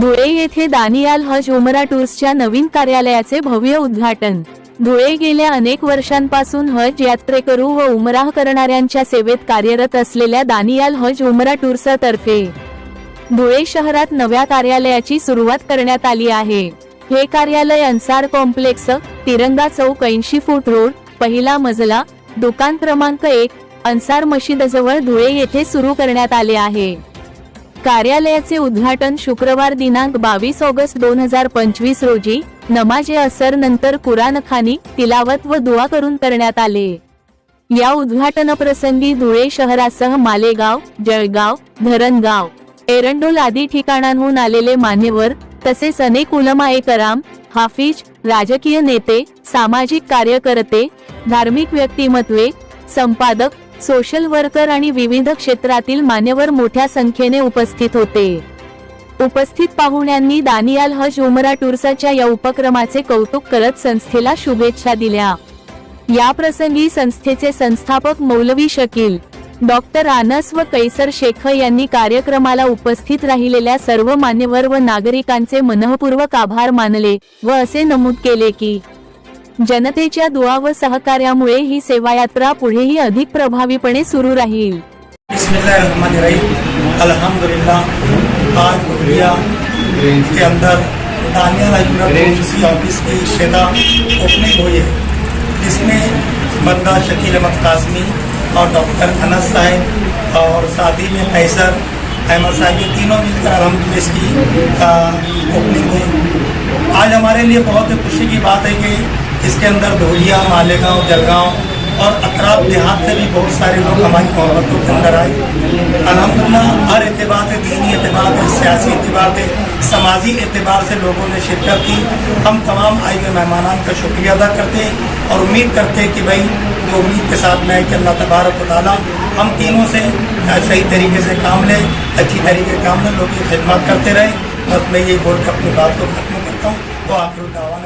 धुळे येथे दानियाल हज उमरा टूर्सच्या नवीन कार्यालयाचे भव्य उद्घाटन. धुळे गेल्या अनेक वर्षांपासून हज यात्रेकरू व उमराह करणाऱ्यांच्या सेवेत कार्यरत असलेल्या दानियाल हज उमरा टूर्सतर्फे धुळे शहरात नव्या कार्यालयाची सुरुवात करण्यात आली आहे. हे कार्यालय अन्सार कॉम्प्लेक्स तिरंगा चौक ऐंशी फूट रोड पहिला मजला दुकान क्रमांक एक अन्सार मशिदजवळ धुळे येथे सुरू करण्यात आले आहे. कार्यालयाचे उद्घाटन शुक्रवार दिनांक बावीस ऑगस्ट दोन हजार पंचवीस रोजी नमाजे असर नंतर कुरानखानी तिलावत व दुआ करून करण्यात आले. या उद्घाटनप्रसंगी धुळे शहरासह मालेगाव जळगाव धरणगाव एरंडोल आदी ठिकाणांहून आलेले मान्यवर तसेच अनेक उलमाएकराम हाफिज राजकीय नेते सामाजिक कार्यकर्ते धार्मिक व्यक्तिमत्वे संपादक सोशल वर्कर आणि विविध क्षेत्रातील मान्यवर मोठ्या संख्येने उपस्थित होते. उपस्थित पाहुण्यांनी दानियाल हज उमरा टूर्सच्या या उपक्रमाचे कौतुक करत संस्थेला शुभेच्छा दिल्या. या प्रसंगी संस्थेचे संस्थापक मौलवी शकील डॉक्टर आनस व कैसर शेख यांनी कार्यक्रमाला उपस्थित राहिलेल्या सर्व मान्यवर व नागरिकांचे मनःपूर्वक आभार मानले व असे नमूद केले की जनतेच्या दुआ व सहकार्यामुळे ही सेवा यात्रा पुढेही अधिक प्रभावीपणे सुरू राहील. के अंदर दानियाल अजमेर ऑफिस की शेदा ओपनिंग हुई है। जिसमें बंदा शकील अहमद कासमी और डॉक्टर अनस साहब और साथ ही में कैसर अहमद साहब ये तीनों मिलकर अलहमद इसकी ओपनिंग हुई। आज हमारे लिए बहुत ही खुशी की बात है कि इसके अंदर धोलिया, मालेगांव, जलगांव और अतराफ देहात से भी बहुत सारे लोग हमारी मोहब्बतों के अंदर आए। अलहमदिल्ला, हर एतबार से दीनी एतबार से, सियासी एतबार से, समाजी एतबार से लोगों ने शिरकत की। हम तमाम आए हुए मेहमानान का शुक्रिया अदा करते हैं और उम्मीद करते हैं कि भाई जो उम्मीद के साथ मैं कि अल्लाह तबारक ताली हम तीनों से सही तरीके से काम लें, अच्छी तरीके से काम लें, लोगों की खिदमत करते रहें। बस मैं यही बोल के अपनी बात को खत्म करता हूँ। वो आखिर दावा